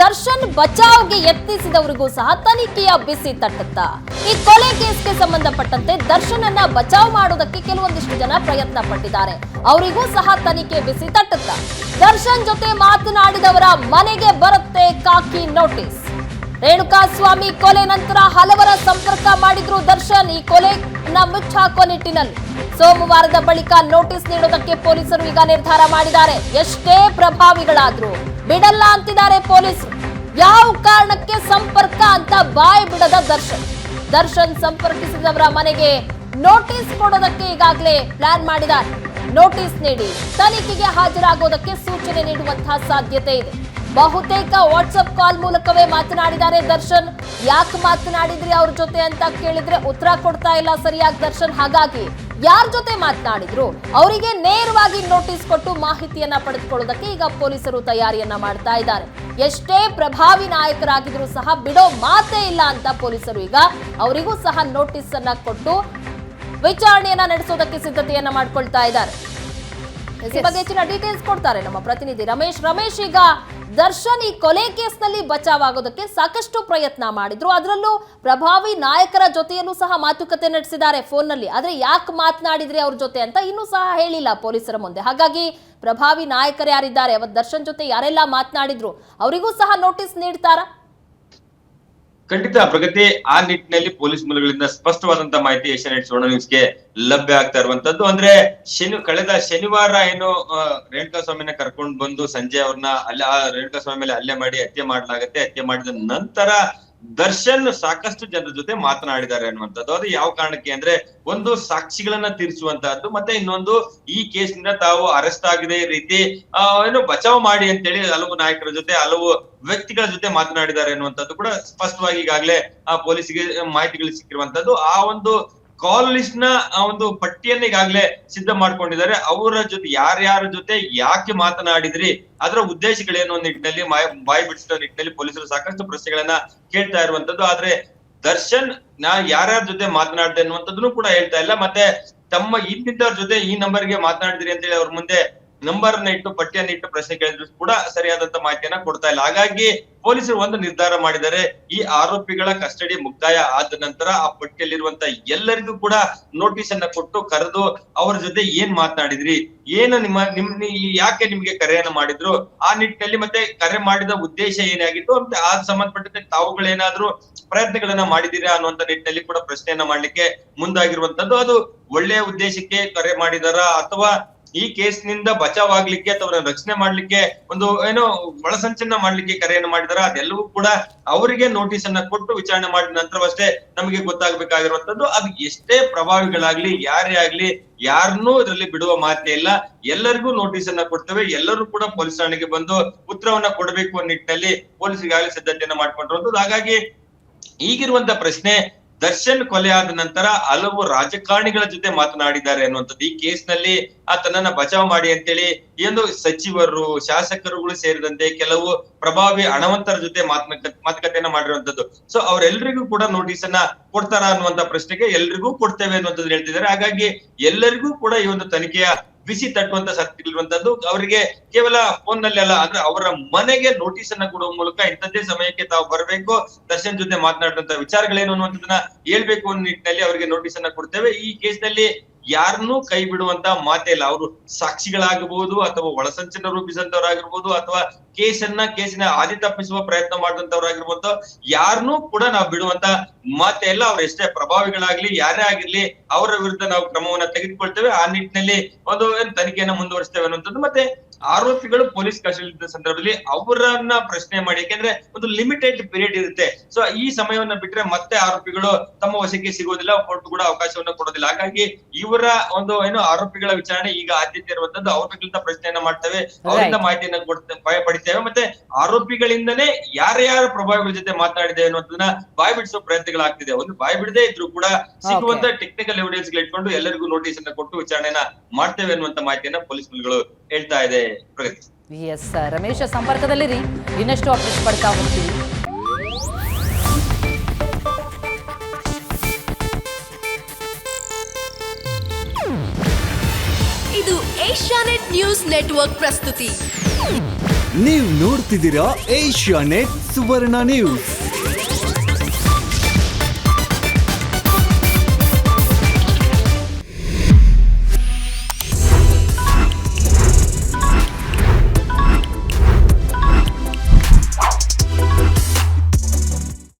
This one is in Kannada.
ದರ್ಶನ್ ಬಚಾವ್ಗೆ ಯತ್ನಿಸಿದವರಿಗೂ ಸಹ ತನಿಖೆಯ ಬಿಸಿ ತಟ್ಟುತ್ತಾ. ಈ ಕೊಲೆ ಕೇಸ್ಗೆ ಸಂಬಂಧಪಟ್ಟಂತೆ ದರ್ಶನ್ ಅನ್ನ ಬಚಾವ್ ಮಾಡೋದಕ್ಕೆ ಕೆಲವೊಂದಿಷ್ಟು ಜನ ಪ್ರಯತ್ನ ಪಟ್ಟಿದ್ದಾರೆ. ಅವರಿಗೂ ಸಹ ತನಿಖೆ ಬಿಸಿ ತಟ್ಟುತ್ತ. ದರ್ಶನ್ ಜೊತೆ ಮಾತನಾಡಿದವರ ಮನೆಗೆ ಬರುತ್ತೆ ಕಾಕಿ ನೋಟಿಸ್. ರೇಣುಕಾ ಸ್ವಾಮಿ ಕೊಲೆ ನಂತರ ಹಲವರ ಸಂಪರ್ಕ ಮಾಡಿದ್ರು ದರ್ಶನ್. ಈ ಕೊಲೆನ ಮುಚ್ಚಾಕೋ ನಿಟ್ಟಿನಲ್ಲಿ. ಸೋಮವಾರದ ಬಳಿಕ ನೋಟಿಸ್ ನೀಡೋದಕ್ಕೆ ಪೊಲೀಸರು ಈಗ ನಿರ್ಧಾರ ಮಾಡಿದ್ದಾರೆ. ಎಷ್ಟೇ ಪ್ರಭಾವಿಗಳಾದ್ರು. ಬಿಡಲ್ಲ ಅಂತಿದ್ದಾರೆ ಪೊಲೀಸರು ಯಾವ ಕಾರಣಕ್ಕೆ ಸಂಪರ್ಕ ಅಂತ ಬಾಯಿ ಬಿಡದ ದರ್ಶನ್. ದರ್ಶನ್ ಸಂಪರ್ಕಿಸಿದವರ ಮನೆಗೆ ನೋಟಿಸ್ ಕೊಡೋದಕ್ಕೆ ಈಗಾಗಲೇ ಪ್ಲಾನ್ ಮಾಡಿದ್ದಾರೆ. ನೋಟಿಸ್ ನೀಡಿ ತನಿಖೆಗೆ ಹಾಜರಾಗೋದಕ್ಕೆ ಸೂಚನೆ ನೀಡುವಂತಹ ಸಾಧ್ಯತೆ ಇದೆ. ಬಹುತೇಕ ವಾಟ್ಸಪ್ ಕಾಲ್ ಮೂಲಕವೇ ಮಾತನಾಡಿದ್ದಾರೆ ದರ್ಶನ್. ಯಾಕೆ ಮಾತನಾಡಿದ್ರಿ ಅವ್ರ ಜೊತೆ ಅಂತ ಕೇಳಿದ್ರೆ ಉತ್ತರ ಕೊಡ್ತಾ ಇಲ್ಲ ಸರಿಯಾಗಿ ದರ್ಶನ್. ಹಾಗಾಗಿ ಯಾರ ಜೊತೆ ಮಾತನಾಡಿದ್ರು? ಅವರಿಗೆ ನೇರವಾಗಿ ನೋಟಿಸ್ ಕೊಟ್ಟು ಮಾಹಿತಿಯನ್ನ ಪಡೆದುಕೊಳ್ಳೋದಕ್ಕೆ ಈಗ ಪೊಲೀಸರು ತಯಾರಿಯನ್ನ ಮಾಡ್ತಾ ಇದ್ದಾರೆ. ಎಷ್ಟೇ ಪ್ರಭಾವಿ ನಾಯಕರಾಗಿದ್ರು ಸಹ ಬಿಡೋ ಮಾತೇ ಇಲ್ಲ ಅಂತ ಪೊಲೀಸರು ಈಗ ಅವರಿಗೂ ಸಹ ನೋಟಿಸ್ ಅನ್ನ ಕೊಟ್ಟು ವಿಚಾರಣೆಯನ್ನ ನಡೆಸೋದಕ್ಕೆ ಸಿದ್ಧತೆಯನ್ನ ಮಾಡ್ಕೊಳ್ತಾ ಇದ್ದಾರೆ. ಈ ಬಗ್ಗೆ ಹೆಚ್ಚಿನ ಡೀಟೇಲ್ಸ್ ಕೊಡ್ತಾರೆ ನಮ್ಮ ಪ್ರತಿನಿಧಿ ರಮೇಶ್. ರಮೇಶ್, ಈಗ ದರ್ಶನ್ ಈ ಕೊಲೆ ಕೇಸ್ನಲ್ಲಿ ಬಚಾವ್ ಆಗೋದಕ್ಕೆ ಸಾಕಷ್ಟು ಪ್ರಯತ್ನ ಮಾಡಿದ್ರು. ಅದರಲ್ಲೂ ಪ್ರಭಾವಿ ನಾಯಕರ ಜೊತೆಯಲ್ಲೂ ಸಹ ಮಾತುಕತೆ ನಡೆಸಿದ್ದಾರೆ ಫೋನ್ನಲ್ಲಿ ಆದ್ರೆ ಯಾಕೆ ಮಾತನಾಡಿದ್ರಿ ಅವ್ರ ಜೊತೆ ಅಂತ ಇನ್ನೂ ಸಹ ಹೇಳಿಲ್ಲ ಪೊಲೀಸರ ಮುಂದೆ. ಹಾಗಾಗಿ ಪ್ರಭಾವಿ ನಾಯಕರು ಯಾರಿದ್ದಾರೆ ಅವತ್ತು ದರ್ಶನ್ ಜೊತೆ ಯಾರೆಲ್ಲ ಮಾತನಾಡಿದ್ರು, ಅವರಿಗೂ ಸಹ ನೋಟಿಸ್ ನೀಡ್ತಾರಾ? ಖಂಡಿತ ಪ್ರಗತಿ ಆ ನಿಟ್ಟಿನಲ್ಲಿ ಪೊಲೀಸ್ ಮೂಲಗಳಿಂದ ಸ್ಪಷ್ಟವಾದಂತ ಮಾಹಿತಿ ಏಷ್ಯಾನೆಟ್ ಸುವರ್ಣ ನ್ಯೂಸ್ಗೆ ಲಭ್ಯ ಆಗ್ತಾ ಇರುವಂತದ್ದು. ಅಂದ್ರೆ ಶನಿ, ಕಳೆದ ಶನಿವಾರ ಏನು ರೇಣುಕಾ ಸ್ವಾಮಿನ ಕರ್ಕೊಂಡು ಬಂದು ಸಂಜೆ ಅವ್ರನ್ನ ಅಲ್ಲ, ಆ ರೇಣುಕಾ ಸ್ವಾಮಿ ಮೇಲೆ ಹಲ್ಲೆ ಮಾಡಿ ಹತ್ಯೆ ಮಾಡ್ಲಾಗತ್ತೆ. ಹತ್ಯೆ ಮಾಡಿದ ನಂತರ ದರ್ಶನ್ ಸಾಕಷ್ಟು ಜನರ ಜೊತೆ ಮಾತನಾಡಿದ್ದಾರೆ ಅನ್ನುವಂಥದ್ದು. ಅದು ಯಾವ ಕಾರಣಕ್ಕೆ ಅಂದ್ರೆ ಒಂದು ಸಾಕ್ಷಿಗಳನ್ನ ತೀರಿಸುವಂತಹದ್ದು, ಮತ್ತೆ ಇನ್ನೊಂದು ಈ ಕೇಸ್ನಿಂದ ತಾವು ಅರೆಸ್ಟ್ ಆಗದೆ ರೀತಿ ಏನು ಬಚಾವ್ ಮಾಡಿ ಅಂತೇಳಿ ಹಲವು ನಾಯಕರ ಜೊತೆ, ಹಲವು ವ್ಯಕ್ತಿಗಳ ಜೊತೆ ಮಾತನಾಡಿದ್ದಾರೆ ಅನ್ನುವಂಥದ್ದು ಕೂಡ ಸ್ಪಷ್ಟವಾಗಿ ಈಗಾಗಲೇ, ಆ, ಪೊಲೀಸ್ಗೆ ಮಾಹಿತಿಗಳು ಸಿಕ್ಕಿರುವಂತದ್ದು ಆ ಒಂದು ಕಾಲ್ ಲಿಸ್ಟ್ನ ಒಂದು ಪಟ್ಟಿಯನ್ನ ಈಗಾಗಲೇ ಸಿದ್ಧ ಮಾಡ್ಕೊಂಡಿದ್ದಾರೆ. ಅವರ ಜೊತೆ ಯಾರ್ಯಾರ ಜೊತೆ ಯಾಕೆ ಮಾತನಾಡಿದ್ರಿ? ಅದರ ಉದ್ದೇಶಗಳೇನು ನಿಟ್ಟಿನಲ್ಲಿ ಬಾಯಿ ಬಿಡಿಸಿದ ನಿಟ್ಟಿನಲ್ಲಿ ಪೊಲೀಸರು ಸಾಕಷ್ಟು ಪ್ರಶ್ನೆಗಳನ್ನ ಕೇಳ್ತಾ ಇರುವಂತದ್ದು. ಆದ್ರೆ ದರ್ಶನ್ ನಾ ಯಾರ್ಯಾರ ಜೊತೆ ಮಾತನಾಡಿದೆ ಅನ್ನುವಂಥದ್ದನ್ನು ಕೂಡ ಹೇಳ್ತಾ ಇಲ್ಲ. ಮತ್ತೆ ತಮ್ಮ ಇಂತಿದ್ದವ್ರ ಜೊತೆ ಈ ನಂಬರ್ಗೆ ಮಾತನಾಡಿದ್ರಿ ಅಂತ ಹೇಳಿ ಅವ್ರ ಮುಂದೆ ನಂಬರ್ನ ಇಟ್ಟು ಪಟ್ಟಿಯನ್ನ ಇಟ್ಟು ಪ್ರಶ್ನೆ ಕೇಳಿದ್ರು ಕೂಡ ಸರಿಯಾದಂತ ಮಾಹಿತಿಯನ್ನ ಕೊಡ್ತಾ ಇಲ್ಲ. ಹಾಗಾಗಿ ಪೊಲೀಸರು ಒಂದು ನಿರ್ಧಾರ ಮಾಡಿದರೆ ಈ ಆರೋಪಿಗಳ ಕಸ್ಟಡಿ ಮುಕ್ತಾಯ ಆದ ನಂತರ ಆ ಪಟ್ಟಿಯಲ್ಲಿರುವಂತ ಎಲ್ಲರಿಗೂ ಕೂಡ ನೋಟಿಸ್ ಅನ್ನ ಕೊಟ್ಟು ಕರೆದು ಅವರ ಜೊತೆ ಏನ್ ಮಾತನಾಡಿದ್ರಿ? ಏನು ನಿಮ್ಮ, ನಿಮ್ ಯಾಕೆ ನಿಮ್ಗೆ ಕರೆಯನ್ನ ಮಾಡಿದ್ರು? ಆ ನಿಟ್ಟಿನಲ್ಲಿ ಮತ್ತೆ ಕರೆ ಮಾಡಿದ ಉದ್ದೇಶ ಏನಾಗಿತ್ತು? ಮತ್ತೆ ಆ ಸಂಬಂಧಪಟ್ಟಂತೆ ತಾವುಗಳೇನಾದ್ರೂ ಪ್ರಯತ್ನಗಳನ್ನ ಮಾಡಿದೀರಾ ಅನ್ನುವಂತ ನಿಟ್ಟಿನಲ್ಲಿ ಕೂಡ ಪ್ರಶ್ನೆಯನ್ನ ಮಾಡ್ಲಿಕ್ಕೆ ಮುಂದಾಗಿರುವಂತದ್ದು. ಅದು ಒಳ್ಳೆಯ ಉದ್ದೇಶಕ್ಕೆ ಕರೆ ಮಾಡಿದಾರ ಅಥವಾ ಈ ಕೇಸ್ನಿಂದ ಬಚಾವ್ ಆಗ್ಲಿಕ್ಕೆ ಅಥವಾ ರಕ್ಷಣೆ ಮಾಡ್ಲಿಕ್ಕೆ ಒಂದು ಏನೋ ಒಳಸಂಚನ ಮಾಡ್ಲಿಕ್ಕೆ ಕರೆಯನ್ನು ಮಾಡಿದಾರ. ಅದೆಲ್ಲವೂ ಕೂಡ ಅವರಿಗೆ ನೋಟಿಸ್ ಅನ್ನ ಕೊಟ್ಟು ವಿಚಾರಣೆ ಮಾಡಿದ ನಂತರವಷ್ಟೇ ನಮಗೆ ಗೊತ್ತಾಗಬೇಕಾಗಿರುವಂತದ್ದು ಅದು ಎಷ್ಟೇ ಪ್ರಭಾವಿಗಳಾಗ್ಲಿ, ಯಾರೇ ಆಗ್ಲಿ, ಯಾರನ್ನೂ ಇದರಲ್ಲಿ ಬಿಡುವ ಮಾತೇ ಇಲ್ಲ. ಎಲ್ಲರಿಗೂ ನೋಟಿಸ್ ಅನ್ನ ಕೊಡ್ತೇವೆ. ಎಲ್ಲರೂ ಕೂಡ ಪೊಲೀಸ್ ಠಾಣೆಗೆ ಬಂದು ಉತ್ತರವನ್ನ ಕೊಡಬೇಕು ಅನ್ನೋ ನಿಟ್ಟಿನಲ್ಲಿ ಪೊಲೀಸರಿಗಾಗಲೇ ಸಿದ್ಧತೆಯನ್ನ ಮಾಡ್ಕೊಂಡಿರುವಂತದ್ದು ಹಾಗಾಗಿ ಈಗಿರುವಂತ ಪ್ರಶ್ನೆ ದರ್ಶನ್ ಕೊಲೆ ಆದ ನಂತರ ಹಲವು ರಾಜಕಾರಣಿಗಳ ಜೊತೆ ಮಾತನಾಡಿದ್ದಾರೆ ಅನ್ನುವಂಥದ್ದು. ಈ ಕೇಸ್ನಲ್ಲಿ ಆತನನ್ನ ಬಚಾವ್ ಮಾಡಿ ಅಂತೇಳಿ ಏನು ಸಚಿವರು, ಶಾಸಕರುಗಳು ಸೇರಿದಂತೆ ಕೆಲವು ಪ್ರಭಾವಿ ಹಣವಂತರ ಜೊತೆ ಮಾತುಕ ಮಾತುಕತೆಯನ್ನ ಮಾಡಿರುವಂತದ್ದು ಸೊ ಅವರೆಲ್ಲರಿಗೂ ಕೂಡ ನೋಟಿಸ್ ಅನ್ನ ಕೊಡ್ತಾರ ಅನ್ನುವಂತ ಪ್ರಶ್ನೆಗೆ ಎಲ್ರಿಗೂ ಕೊಡ್ತೇವೆ ಅನ್ನುವಂಥದ್ದು ಹೇಳ್ತಿದ್ದಾರೆ. ಹಾಗಾಗಿ ಎಲ್ಲರಿಗೂ ಕೂಡ ಈ ಒಂದು ತನಿಖೆಯ ಬಿಸಿ ತಟ್ಟುವಂತ ಸತ್ತಿರುವಂತದ್ದು ಅವರಿಗೆ ಕೇವಲ ಫೋನ್ನಲ್ಲಿ ಅಲ್ಲ, ಅಂದ್ರೆ ಅವರ ಮನೆಗೆ ನೋಟಿಸ್ ಅನ್ನ ಕೊಡುವ ಮೂಲಕ ಇಂಥದ್ದೇ ಸಮಯಕ್ಕೆ ತಾವು ಬರಬೇಕು, ದರ್ಶನ್ ಜೊತೆ ಮಾತನಾಡುವಂತ ವಿಚಾರಗಳೇನು ಅನ್ನುವಂಥದ್ದನ್ನ ಹೇಳ್ಬೇಕು ಅನ್ನೋ ನಿಟ್ಟಿನಲ್ಲಿ ಅವರಿಗೆ ನೋಟಿಸ್ ಅನ್ನ ಕೊಡ್ತೇವೆ. ಈ ಕೇಸ್ನಲ್ಲಿ ಯಾರನ್ನೂ ಕೈ ಬಿಡುವಂತ ಮಾತೇ ಇಲ್ಲ ಅವರು ಸಾಕ್ಷಿಗಳಾಗಬಹುದು ಅಥವಾ ಒಳಸಂಚನ ರೂಪಿಸಂತವರಾಗಿರ್ಬೋದು ಅಥವಾ ಕೇಸನ್ನ, ಕೇಸಿನ ಆದಿ ತಪ್ಪಿಸುವ ಪ್ರಯತ್ನ ಮಾಡಿದಂತವ್ರಾಗಿರ್ಬೋದು ಯಾರನ್ನೂ ಕೂಡ ನಾವು ಬಿಡುವಂತ ಮಾತೇ ಇಲ್ಲ ಅವ್ರ ಎಷ್ಟೇ ಪ್ರಭಾವಿಗಳಾಗ್ಲಿ, ಯಾರೇ ಆಗಿರ್ಲಿ, ಅವರ ವಿರುದ್ಧ ನಾವು ಕ್ರಮವನ್ನ ತೆಗೆದುಕೊಳ್ತೇವೆ. ಆ ನಿಟ್ಟಿನಲ್ಲಿ ಒಂದು ತನಿಖೆಯನ್ನ ಮುಂದುವರಿಸ್ತೇವೆ ಅನ್ನುವಂಥದ್ದು. ಮತ್ತೆ ಆರೋಪಿಗಳು ಪೊಲೀಸ್ ಕಸ್ಟಡಿ ಸಂದರ್ಭದಲ್ಲಿ ಅವರನ್ನ ಪ್ರಶ್ನೆ ಮಾಡಿ ಯಾಕೆಂದ್ರೆ ಒಂದು ಲಿಮಿಟೆಡ್ ಪೀರಿಯಡ್ ಇರುತ್ತೆ. ಸೊ ಈ ಸಮಯವನ್ನ ಬಿಟ್ರೆ ಮತ್ತೆ ಆರೋಪಿಗಳು ತಮ್ಮ ವಶಕ್ಕೆ ಸಿಗೋದಿಲ್ಲ ಕೋರ್ಟ್ ಕೂಡ ಅವಕಾಶವನ್ನ ಕೊಡೋದಿಲ್ಲ. ಹಾಗಾಗಿ ಇವರ ಒಂದು ಏನು ಆರೋಪಿಗಳ ವಿಚಾರಣೆ ಈಗ ಆದ್ಯತೆ ಇರುವಂತದ್ದು ಆರೋಪಿಗಳಿಂದ ಪ್ರಶ್ನೆಯನ್ನ ಮಾಡ್ತೇವೆ ಅವರಿಂದ ಮಾಹಿತಿಯನ್ನ ಕೊಡ್ತೇವೆ ಭಯ ಪಡಿತೇವೆ. ಮತ್ತೆ ಆರೋಪಿಗಳಿಂದನೇ ಯಾರ್ಯಾರ ಪ್ರಭಾವಿಗಳ ಜೊತೆ ಮಾತನಾಡಿದೆ ಅನ್ನೋದನ್ನ ಬಾಯ್ ಬಿಡಿಸೋ ಪ್ರಯತ್ನಗಳಾಗ್ತಿದೆ. ಒಂದು ಬಾಯ್ ಬಿಡದೆ ಇದ್ರು ಕೂಡ ಸಿಗುವಂತ ಟೆಕ್ನಿಕಲ್ ಎವಿಡೆನ್ಸ್ ಇಟ್ಕೊಂಡು ಎಲ್ಲರಿಗೂ ನೋಟಿಸ್ ಅನ್ನ ಕೊಟ್ಟು ವಿಚಾರಣೆನ ಮಾಡ್ತೇವೆ ಅನ್ನುವಂತ ಮಾಹಿತಿಯನ್ನ ಪೊಲೀಸ್ ಮೂಲಗಳು ಹೇಳ್ತಾ ಇದೆ ಪ್ರಗತಿ. ಎಸ್ ರಮೇಶ ಸಂಪರ್ಕದಲ್ಲಿರಿ. ಇನ್ನಷ್ಟು ಅಪ್ಡೇಟ್ ಪಡ್ತಾ ಹೋಗ್ತೀವಿ. ಇದು ಏಷ್ಯಾನೆಟ್ ನ್ಯೂಸ್ ನೆಟ್ವರ್ಕ್ ಪ್ರಸ್ತುತಿ. ನೀವು ನೋಡ್ತಿದ್ದೀರಾ ಏಷ್ಯಾ ನೆಟ್ ಸುವರ್ಣ ನ್ಯೂಸ್.